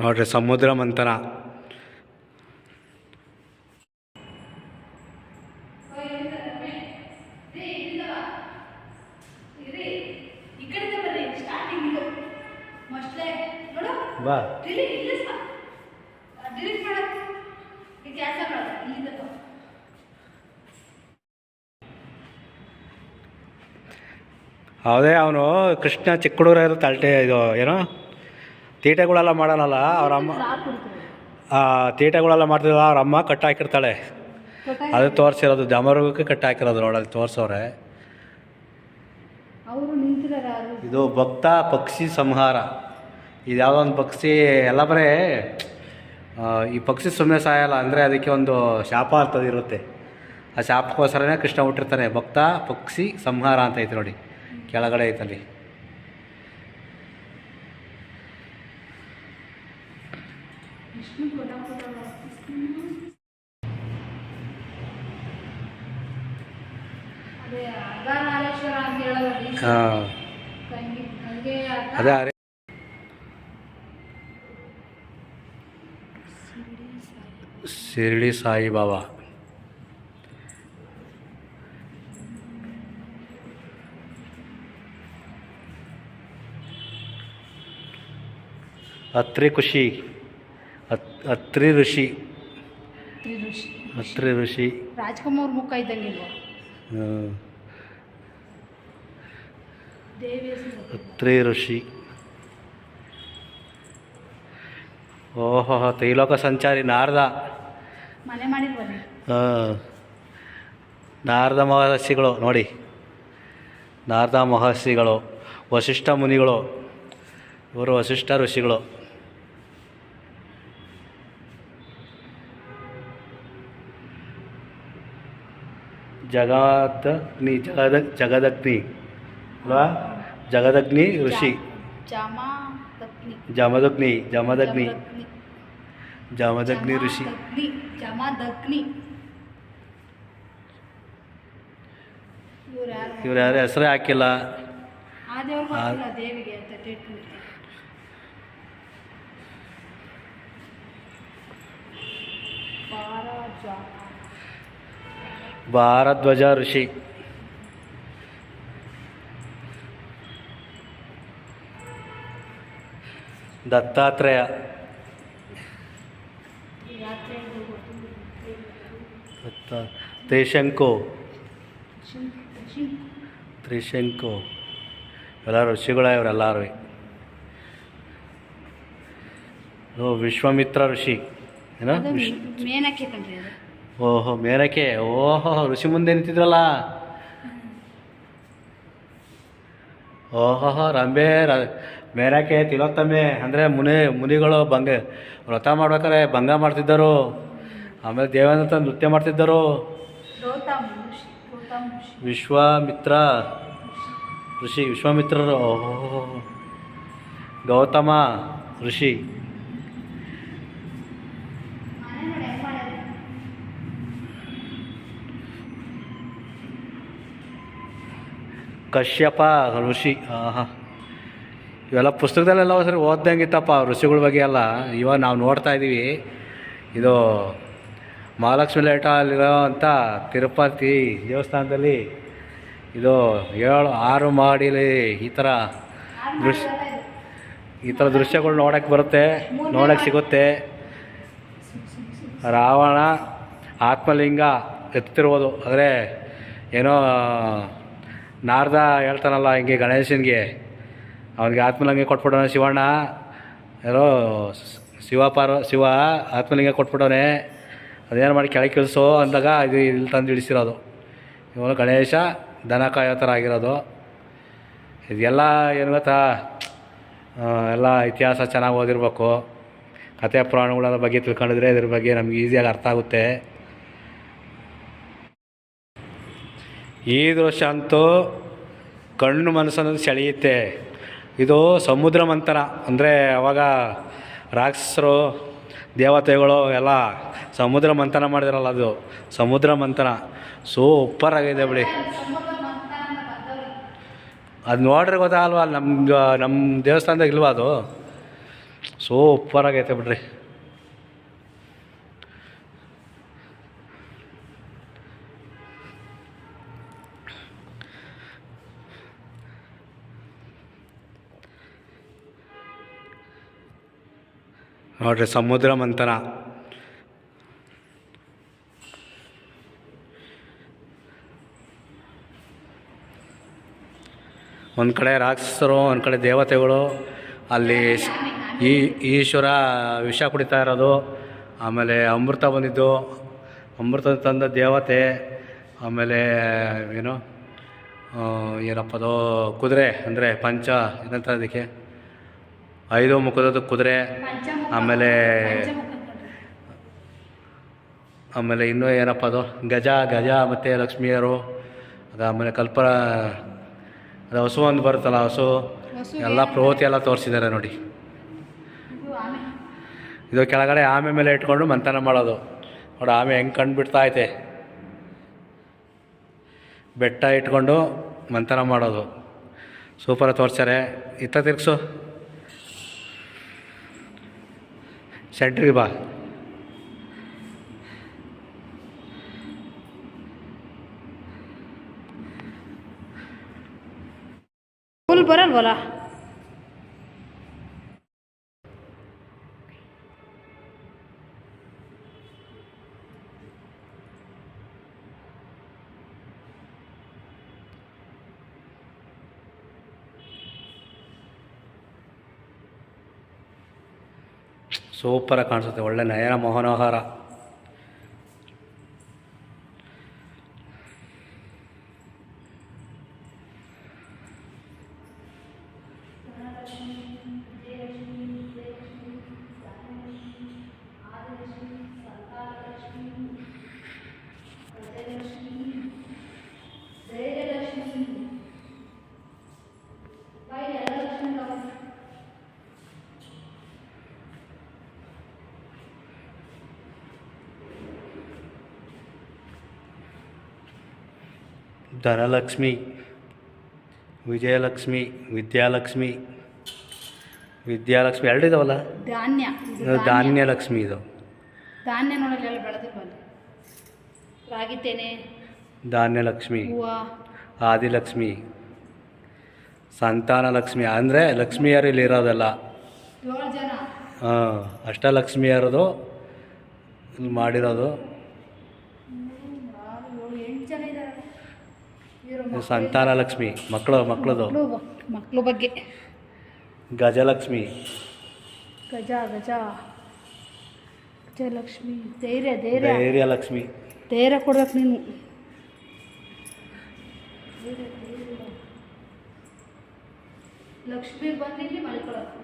ನೋಡ್ರಿ ಸಮುದ್ರ ಮಂಥನ. ಬಾ. ಅವನು ಕೃಷ್ಣ ಚಿಕ್ಕ ಹುಡುಗರ ತಲ್ಟೆ ಇದು ಏನೋ? ತೀಟೆಗಳೆಲ್ಲ ಮಾಡೋಣಲ್ಲ ಅವ್ರ ಅಮ್ಮ ಆ ತೀಟೆಗಳೆಲ್ಲ ಮಾಡ್ತಿದ್ದ ಅವ್ರ ಅಮ್ಮ ಕಟ್ ಹಾಕಿರ್ತಾಳೆ ಅದು ತೋರಿಸಿರೋದು ಜಾಮರೋಗಕ್ಕೆ ಕಟ್ ಹಾಕಿರೋದು ನೋಡಲ್ಲಿ ತೋರಿಸೋರೆ. ಇದು ಭಕ್ತ ಪಕ್ಷಿ ಸಂಹಾರ. ಇದು ಯಾವುದೋ ಒಂದು ಪಕ್ಷಿ ಎಲ್ಲ ಬರೇ ಈ ಪಕ್ಷಿ ಸುಮ್ಮನೆ ಸಾಯಲ್ಲ ಅಂದರೆ ಅದಕ್ಕೆ ಒಂದು ಶಾಪ ಅಂತದ್ದು ಇರುತ್ತೆ. ಆ ಶಾಪಕ್ಕೋಸ್ಕರನೇ ಕೃಷ್ಣ ಹುಟ್ಟಿರ್ತಾನೆ. ಭಕ್ತ ಪಕ್ಷಿ ಸಂಹಾರ ಅಂತ ಐತೆ ನೋಡಿ ಕೆಳಗಡೆ ಐತಲ್ಲಿ ವಿಷ್ಣು ಕೊಡ ಕೊಡ ಅದೇ ಅರ್ಧನಾರೇಶ್ವರ ಅಂತ ಹೇಳೋದು ಹಾಂ. ತಂಗಿ ನನಗೆ ಅರ್ಧ ಅದೇ ಅರೆ ಶಿರ್ಡಿ ಸಾಯಿಬಾಬಾ. ಅತ್ರಿ ಖುಷಿ. ಅತ್ ಅತ್ರಿ ಋಷಿ. ತ್ರಿಋಷಿ ಅತ್ರಿ ಋಷಿ. ರಾಜ್ಕುಮಾರ್ ಮುಖ ಇದ್ದಂಗಿಲ್ವ ಹ್ಮ್. ದೇವಿ ಹೆಸರು ಅತ್ರಿ ಋಷಿ ಓಹೋ ತೈಲೋಕ ಸಂಚಾರಿ ನಾರದ. ಹಾಂ. ನಾರದ ಮಹರ್ಷಿಗಳು ನೋಡಿ. ನಾರದ ಮಹರ್ಷಿಗಳು ವಸಿಷ್ಠ ಮುನಿಗಳು ಇವರು ವಸಿಷ್ಠ ಋಷಿಗಳು. ಜಗದಗ್ನಿ ಜಗದ ಜಗದಗ್ನಿ. ಅಲ್ವಾ ಜಗದಗ್ನಿ ಋಷಿ. ಜಮದಗ್ನಿ. ಜಮದಗ್ನಿ ಜಮದಗ್ನಿ. ಋಷಿ. ಇವ್ರು ಯಾರು ಹೆಸರೇ ಹಾಕಿಲ್ಲ. ಆ ದೇವ್ರಿಗೆ ಗೊತ್ತಿಲ್ಲ ದೇವಿಗೆ ಅಂತ ತಿಳ್ಕೊಂಡಿರ್ತಾರೆ ಭಾರತ ಭಾರದ್ವಾಜ ಋಷಿ ದತ್ತಾತ್ರೇಯ ಯಾತ್ರೆ ದತ್ತ ತ್ರಿಶಂಕು ತ್ರಿಶಂಕು ಎಲ್ಲ ಋಷಿಗಳ ಇವರೆಲ್ಲರೂ ಓ ವಿಶ್ವಾಮಿತ್ರ ಋಷಿ ಏನೋ ಓಹೋ ಮೇರಕೆ ಓಹೋ, ಋಷಿ ಮುಂದೆ ನಿಂತಿದ್ರಲ್ಲ. ಓಹೋ ರಂಬೆ ಮೇರಕೆ ತಿಲೋತ್ತಮೆ. ಅಂದರೆ ಮುನಿ, ಮುನಿಗಳು ಭಂಗ ವ್ರತ ಮಾಡ್ಬೇಕಾರೆ ಭಂಗ ಮಾಡ್ತಿದ್ದರು. ಆಮೇಲೆ ದೇವೇಂದ್ರ ನೃತ್ಯ ಮಾಡ್ತಿದ್ದರು. ವಿಶ್ವಾಮಿತ್ರ. ಋಷಿ ವಿಶ್ವಾಮಿತ್ರರು. ಓಹೋ, ಗೌತಮ ಋಷಿ ಮನೆ ನೋಡಿ ಹೆಂಗ್ ಮಾಡ್ಯಾರ ಕಶ್ಯಪ, ಋಷಿ, ಆಹಾ. ಇವೆಲ್ಲ ಪುಸ್ತಕದಲ್ಲೆಲ್ಲ ಸರಿ ಓದ್ದಂಗಿತ್ತಪ್ಪ, ಋಷಿಗಳ ಬಗ್ಗೆ ಎಲ್ಲ. ಇವಾಗ ನಾವು ನೋಡ್ತಾ ಇದ್ದೀವಿ ಇದು ಮಹಾಲಕ್ಷ್ಮಿ ಲೇಟ ಅಂಥ ತಿರುಪತಿ ದೇವಸ್ಥಾನದಲ್ಲಿ ಇದು ಏಳು, ಆರು ಮಾಡಿಲಿ ಈ ಥರ ದೃಶ್ಯ ಈ ಥರ ದೃಶ್ಯಗಳು ನೋಡೋಕ್ಕೆ ಬರುತ್ತೆ, ನೋಡೋಕ್ಕೆ ಸಿಗುತ್ತೆ. ರಾವಣ ಆತ್ಮಲಿಂಗ ಎತ್ತಿರ್ಬೋದು ಆದರೆ ಏನೋ ನಾರ್ದ ಹೇಳ್ತಾನಲ್ಲ ಹಿಂಗೆ ಗಣೇಶನಿಗೆ. ಅವನಿಗೆ ಆತ್ಮಲಿಂಗ ಕೊಟ್ಬಿಡೋಣ ಶಿವಣ್ಣ. ಯಾರೋ ಶಿವ ಪಾರ್ವ ಶಿವ ಆತ್ಮಲಿಂಗ ಕೊಟ್ಬಿಡೋನೆ. ಅದೇನು ಮಾಡಿ ಕೆಳಗೆ ಕೆಲಸೋ ಅಂದಾಗ ಇದು ಇಲ್ಲಿ ತಂದು ಇಳಿಸಿರೋದು ಇವನು ಗಣೇಶ ದನ ಕಾಯೋ ಥರ ಆಗಿರೋದು. ಇದೆಲ್ಲ ಏನು ಗೊತ್ತಾ? ಎಲ್ಲ ಇತಿಹಾಸ ಚೆನ್ನಾಗಿ ಓದಿರ್ಬೇಕು. ಕಥೆ ಪುರಾಣಗಳ ಬಗ್ಗೆ ತಿಳ್ಕೊಂಡಿದ್ರೆ ಇದ್ರ ಬಗ್ಗೆ ನಮ್ಗೆ ಈಸಿಯಾಗಿ ಅರ್ಥ ಆಗುತ್ತೆ. ಈ ದೃಶ್ಯ ಅಂತೂ ಕಣ್ಣು ಮನಸ್ಸನ್ನು ಸೆಳೆಯುತ್ತೆ. ಇದು ಸಮುದ್ರ ಮಂಥನ. ಅಂದರೆ ಅವಾಗ ರಾಕ್ಷಸರು, ದೇವತೆಗಳು ಎಲ್ಲ ಸಮುದ್ರ ಮಂಥನ ಮಾಡಿದ್ರಲ್ಲ ಅದು. ಸಮುದ್ರ ಮಂಥನ. ಸೂಪರ್ ಆಗಿದೆ ಬಿಡಿ. ಅದು ನೋಡ್ರೆ ಗೊತ್ತಾಗಲ್ವಾ ನಮ್ಮ ನಮ್ಮ ದೇವಸ್ಥಾನದಾಗ ಇಲ್ವಾ ಅದು? ಸೂಪರ್ ಆಗೈತೆ ಬಿಡ್ರಿ. ನೋಡ್ರಿ ಸಮುದ್ರ ಮಂಥನ. ಒಂದು ಕಡೆ ರಾಕ್ಷಸರು, ಒಂದು ಕಡೆ ದೇವತೆಗಳು, ಅಲ್ಲಿ ಈ ಈಶ್ವರ ವಿಷ ಕುಡಿತಾ ಇರೋದು, ಆಮೇಲೆ ಅಮೃತ ಬಂದಿದ್ದು. ಅಮೃತ ತಂದ ದೇವತೆ, ಆಮೇಲೆ ಏನು ಏನಪ್ಪದೋ, ಕುದುರೆ, ಅಂದರೆ ಪಂಚ ಏನಂತ ಅದಕ್ಕೆ? ಐದು ಮುಖದ ಕುದುರೆ ಆಮೇಲೆ ಆಮೇಲೆ ಇನ್ನೂ ಏನಪ್ಪ ಅದು? ಗಜ ಗಜ ಮತ್ತು ಲಕ್ಷ್ಮಿಯರು ಅದು ಆಮೇಲೆ ಕಲ್ಪ ಅದು ಹಸು ಒಂದು ಬರುತ್ತಲ್ಲ ಹಸು? ಎಲ್ಲ ಪ್ರವೃತ್ತಿ ಎಲ್ಲ ತೋರಿಸಿದ್ದಾರೆ ನೋಡಿ. ಇದು ಕೆಳಗಡೆ ಆಮೆ ಮೇಲೆ ಇಟ್ಕೊಂಡು ಮಂಥನ ಮಾಡೋದು. ನೋಡಿ ಆಮೆ ಹೆಂಗೆ ಕಂಡುಬಿಡ್ತಾ ಐತೆ. ಬೆಟ್ಟ ಇಟ್ಕೊಂಡು ಮಂಥನ ಮಾಡೋದು. ಸೂಪರಾಗಿ ತೋರಿಸ್ತಾರೆ ಇತ್ತ ತಿರ್ಗ್ಸು. सेंट्रल विभाग फुल भरल बोला ಸೂಪರಾಗಿ ಕಾಣಿಸುತ್ತೆ. ಒಳ್ಳೆ ನಯನ ಮೋಹನೋಹಾರ ಧನಲಕ್ಷ್ಮಿ ವಿಜಯಲಕ್ಷ್ಮಿ ವಿದ್ಯಾಲಕ್ಷ್ಮಿ ವಿದ್ಯಾಲಕ್ಷ್ಮಿ ಎರಡಿದಾವಲ್ಲ? ಧಾನ್ಯ. ಇದು ಇದು ಧಾನ್ಯಲಕ್ಷ್ಮಿ ಇದು. ಧಾನ್ಯ ನೋಡಲ್ಲ ಎಲ್ಲ ಬೆಳೆದಿಲ್ವಲ್ಲ ರಾಗಿ ತೆನೆ ಧಾನ್ಯಲಕ್ಷ್ಮಿ ಹೂವು. ಆದಿಲಕ್ಷ್ಮಿ ಸಂತಾನಲಕ್ಷ್ಮಿ. ಅಂದರೆ ಲಕ್ಷ್ಮಿಯರು ಇಲ್ಲಿ ಇರೋದಲ್ಲ. ಹಾಂ ಅಷ್ಟಲಕ್ಷ್ಮಿಯರದು ಇಲ್ಲಿ ಮಾಡಿರೋದು ಆರು ಏಳು ಎಂಟು ಜನ ಇದ್ದಾರೆ ಇದು ಸಂತಾನಲಕ್ಷ್ಮಿ ಮಕ್ಕಳು ಮಕ್ಕಳದು. ಮಕ್ಕಳು ಬಗ್ಗೆ. ಗಜಲಕ್ಷ್ಮಿ. ಗಜ ಗಜ. ಗಜಲಕ್ಷ್ಮಿ. ಧೈರ್ಯ ಧೈರ್ಯ. ಲಕ್ಷ್ಮಿ ಧೈರ್ಯ ಕೊಡ್ಬೇಕು ನೀನು. ಲಕ್ಷ್ಮಿ ಬಂದು ಇಲ್ಲಿ ಮಲ್ಕೊಳ್ಳೋದು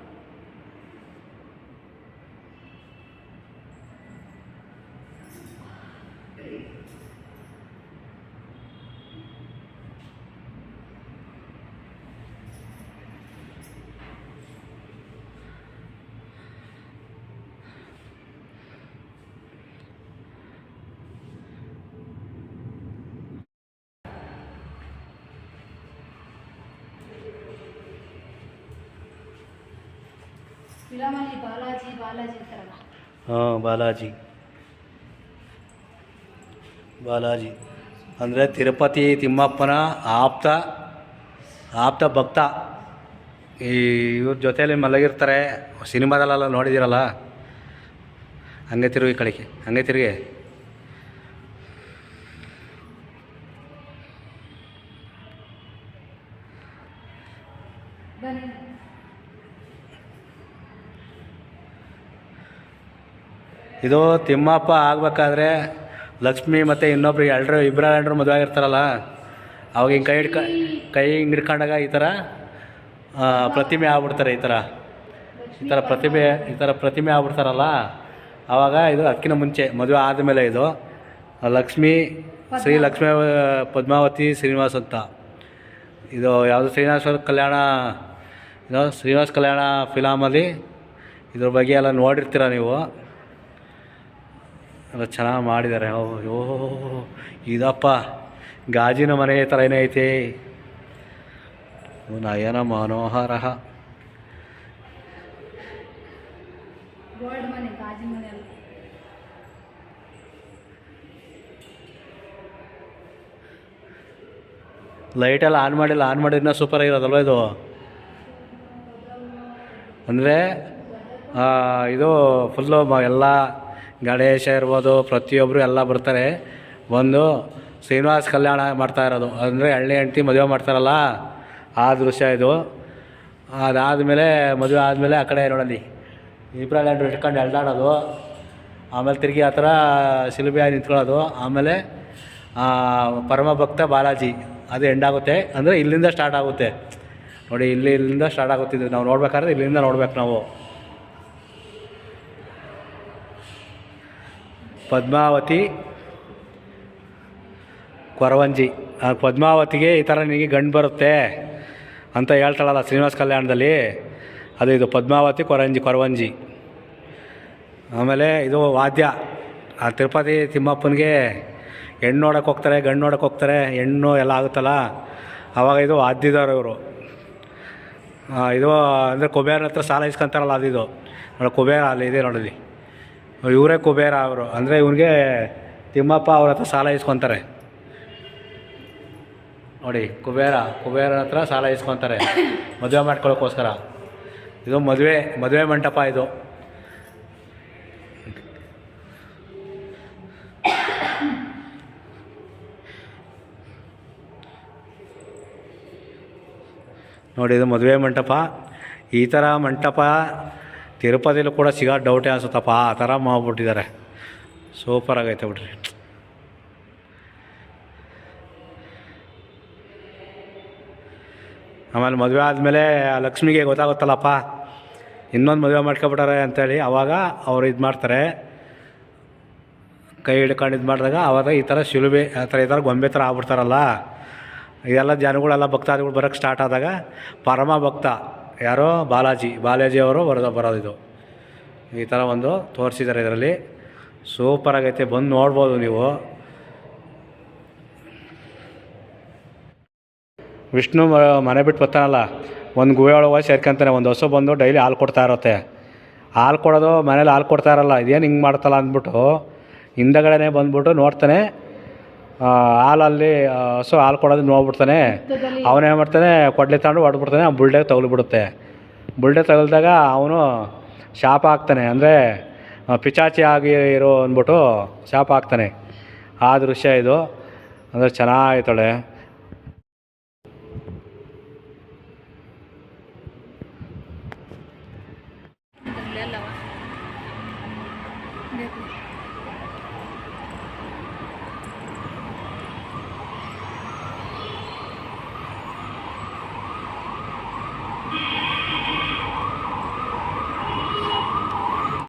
ಬಾಲಾಜಿ ಬಾಲಾಜಿ ಹಾಂ, ಬಾಲಾಜಿ. ಬಾಲಾಜಿ. ಅಂದರೆ ತಿರುಪತಿ ತಿಮ್ಮಪ್ಪನ ಆಪ್ತ ಆಪ್ತ ಭಕ್ತ. ಈ ಇವ್ರ ಜೊತೆಯಲ್ಲಿ ಮಲಗಿರ್ತಾರೆ. ಸಿನಿಮಾದಲ್ಲೆಲ್ಲ ನೋಡಿದ್ದೀರಲ್ಲ? ಹಂಗೆ ತಿರುಗಿ ಕಳಿಕೆ ಹಂಗೆ ತಿರುಗಿ. ಇದು ತಿಮ್ಮಪ್ಪ ಆಗ್ಬೇಕಾದ್ರೆ ಲಕ್ಷ್ಮಿ ಮತ್ತು ಇನ್ನೊಬ್ರು ಎಲ್ಲರೂ ಇಬ್ಬರ ಎಲ್ಲರೂ ಮದುವೆ ಆಗಿರ್ತಾರಲ್ಲ, ಅವಾಗ ಹಿಂಗೆ ಕೈ ಹಿಡ್ಕ ಕೈ ಹಿಂಗೆ ಹಿಡ್ಕೊಂಡಾಗ ಈ ಥರ ಪ್ರತಿಮೆ ಆಗ್ಬಿಡ್ತಾರೆ ಈ ಥರ ಈ ಥರ ಪ್ರತಿಮೆ, ಈ ಥರ ಪ್ರತಿಮೆ ಆಗ್ಬಿಡ್ತಾರಲ್ಲ ಆವಾಗ ಇದು ಅಕ್ಕಿನ ಮುಂಚೆ ಮದುವೆ ಆದಮೇಲೆ ಇದು, ಲಕ್ಷ್ಮಿ, ಶ್ರೀ ಲಕ್ಷ್ಮೀ, ಪದ್ಮಾವತಿ, ಶ್ರೀನಿವಾಸ್ ಅಂತ. ಇದು ಯಾವುದು ಶ್ರೀನಿವಾಸ ಕಲ್ಯಾಣ, ಇದು ಶ್ರೀನಿವಾಸ್ ಕಲ್ಯಾಣ ಫಿಲಾಮಲ್ಲಿ ಇದ್ರ ಬಗ್ಗೆ ಎಲ್ಲ ನೋಡಿರ್ತೀರ ನೀವು. ಎಲ್ಲ ಚೆನ್ನಾಗಿ ಮಾಡಿದ್ದಾರೆ. ಓ ಇದಪ್ಪ ಗಾಜಿನ ಮನೆ ಥರ ಏನೈತೆ ನಯನ ಮನೋಹರ. ಲೈಟೆಲ್ಲ ಆನ್ ಮಾಡಿಲ್ಲ ಆನ್ ಮಾಡಿದ್ರೆ ಸೂಪರ್ ಆಗಿರೋದಲ್ವ ಇದು? ಅಂದರೆ ಇದು ಫುಲ್ಲು ಎಲ್ಲ ಗಣೇಶ ಇರ್ಬೋದು ಪ್ರತಿಯೊಬ್ಬರು ಎಲ್ಲ ಬರ್ತಾರೆ. ಬಂದು ಶ್ರೀನಿವಾಸ ಕಲ್ಯಾಣ ಮಾಡ್ತಾ ಇರೋದು. ಅಂದರೆ ಹಳ್ಳಿ ಹೆಂಡ್ತಿ ಮದುವೆ ಮಾಡ್ತಾರಲ್ಲ, ಆ ದೃಶ್ಯ ಇದು. ಅದಾದಮೇಲೆ ಮದುವೆ ಆದಮೇಲೆ ಆ ಕಡೆ ನೋಡಲ್ಲಿ. ಇಬ್ರಲ್ಲಿ ಇಟ್ಕೊಂಡು ಎಳ್ದಾಡೋದು. ಆಮೇಲೆ ತಿರುಗಿ ಆ ಥರ ಶಿಲುಬೆಯಾಗಿ ನಿಂತ್ಕೊಳ್ಳೋದು. ಆಮೇಲೆ ಪರಮ ಭಕ್ತ ಬಾಲಾಜಿ, ಅದು ಎಂಡಾಗುತ್ತೆ ಅಂದರೆ ಇಲ್ಲಿಂದ ಸ್ಟಾರ್ಟ್ ಆಗುತ್ತೆ. ನೋಡಿ, ಇಲ್ಲಿ ಇಲ್ಲಿಂದ ಸ್ಟಾರ್ಟ್ ಆಗುತ್ತಿದ್ದು ನಾವು ನೋಡ್ಬೇಕಾದ್ರೆ ಇಲ್ಲಿಂದ ನೋಡ್ಬೇಕು ನಾವು. ಪದ್ಮಾವತಿ ಕೊರವಂಜಿ. ಪದ್ಮಾವತಿಗೆ ಈ ಥರ ನಿನಗೆ ಗಂಡು ಬರುತ್ತೆ ಅಂತ ಹೇಳ್ತಾಳಲ್ಲ ಶ್ರೀನಿವಾಸ ಕಲ್ಯಾಣದಲ್ಲಿ. ಅದು ಇದು ಪದ್ಮಾವತಿ ಕೊರಂಜಿ ಕೊರವಂಜಿ. ಆಮೇಲೆ ಇದು ವಾದ್ಯ. ಆ ತಿರುಪತಿ ತಿಮ್ಮಪ್ಪನಿಗೆ ಹೆಣ್ಣು ನೋಡೋಕೆ ಹೋಗ್ತಾರೆ, ಗಂಡು ನೋಡೋಕೆ ಹೋಗ್ತಾರೆ, ಹೆಣ್ಣು ಎಲ್ಲ ಆಗುತ್ತಲ್ಲ? ಆವಾಗ ಇದು ವಾದ್ಯದವ್ರು ಇವರು. ಇದು ಅಂದರೆ ಕುಬೇರ ಹತ್ರ ಸಾಲ ಇಸ್ಕೊಂತಾರಲ್ಲ ಇದು. ನೋಡಿ ಕುಬೇರ ಅಲ್ಲಿ ಇದೆ ನೋಡಲಿ ಇವರೇ ಕುಬೇರ ಅವರು. ಅಂದರೆ ಇವ್ರಿಗೆ ತಿಮ್ಮಪ್ಪ ಅವ್ರ ಹತ್ರ ಸಾಲ ಇಸ್ಕೊತಾರೆ ನೋಡಿ, ಕುಬೇರ ಕುಬೇರ ಹತ್ರ ಸಾಲ ಇಸ್ಕೊತಾರೆ ಮದುವೆ ಮಾಡ್ಕೊಳ್ಳೋಕ್ಕೋಸ್ಕರ ಇದು ಮದುವೆ ಮದುವೆ ಮಂಟಪ ಇದು. ನೋಡಿ, ಇದು ಮದುವೆ ಮಂಟಪ. ಈ ಥರ ಮಂಟಪ ತಿರುಪತಿಲೂ ಕೂಡ ಸಿಗೋ ಡೌಟೇ ಅನ್ಸುತ್ತಪ್ಪ, ಆ ಥರ ಮಾಡ್ಬಿಟ್ಟಿದ್ದಾರೆ. ಸೂಪರ್ ಆಗೈತೆ ಬಿಡ್ರಿ. ಆಮೇಲೆ ಮದುವೆ ಆದಮೇಲೆ ಲಕ್ಷ್ಮಿಗೆ ಗೊತ್ತಾಗುತ್ತಲ್ಲಪ್ಪ, ಇನ್ನೊಂದು ಮದುವೆ ಮಾಡ್ಕೊಬಿಟ್ಟಾರೆ ಅಂತೇಳಿ ಆವಾಗ ಅವ್ರು ಇದು ಮಾಡ್ತಾರೆ. ಕೈ ಹಿಡ್ಕೊಂಡು ಇದು ಮಾಡಿದಾಗ ಆವಾಗ ಈ ಥರ ಶಿಲುಬೆ, ಆ ಥರ ಈ ಥರ ಗೊಂಬೆ ಥರ ಆಗ್ಬಿಡ್ತಾರಲ್ಲ. ಇದೆಲ್ಲ ಜನಗಳೆಲ್ಲ ಭಕ್ತಾದಿಗಳು ಬರೋಕ್ಕೆ ಸ್ಟಾರ್ಟ್ ಆದಾಗ ಪರಮ ಭಕ್ತ ಯಾರೋ ಬಾಲಾಜಿ ಬಾಲಾಜಿ ಅವರು ಬರೋದು ಬರೋದು ಇದು ಈ ಥರ ಒಂದು ತೋರಿಸಿದ್ದಾರೆ ಇದರಲ್ಲಿ. ಸೂಪರ್ ಆಗೈತೆ, ಬಂದು ನೋಡ್ಬೋದು ನೀವು. ವಿಷ್ಣು ಮನೆ ಬಿಟ್ಟು ಬರ್ತಾನಲ್ಲ, ಒಂದು ಗುಹೆ ಒಳಗೆ ಸೇರ್ಕೊಂತಾನೆ, ಒಂದು ಹಸು ಬಂದು ಡೈಲಿ ಹಾಲು ಕೊಡ್ತಾ ಇರುತ್ತೆ. ಹಾಲು ಕೊಡೋದು ಮನೇಲಿ ಹಾಲು ಕೊಡ್ತಾ ಇರಲ್ಲ, ಇದೇನು ಹಿಂಗೆ ಮಾಡ್ತಲ್ಲ ಅಂದ್ಬಿಟ್ಟು ಹಿಂದಗಡೆನೇ ಬಂದ್ಬಿಟ್ಟು ನೋಡ್ತಾನೆ. ಹಾಲಲ್ಲಿ ಹಸು ಹಾಲು ಕೊಡೋದು ನೋಡ್ಬಿಡ್ತಾನೆ ಅವನೇನು ಮಾಡ್ತಾನೆ ಕೊಡ್ಲಿ ತಗೊಂಡು ಹೊಡ್ಬಿಡ್ತಾನೆ ಆ ಬುಲ್ಡೆಗೆ ತಗೊಳ್ಬಿಡುತ್ತೆ ಬುಲ್ಡೆ ತಗಲ್ದಾಗ ಅವನು ಶಾಪ ಹಾಕ್ತಾನೆ. ಅಂದರೆ ಪಿಚಾಚಿ ಆಗಿ ಇರೋ ಅಂದ್ಬಿಟ್ಟು ಶಾಪ ಹಾಕ್ತಾನೆ. ಆ ದೃಶ್ಯ ಇದು. ಅಂದರೆ ಚೆನ್ನಾಗೈತಳೆ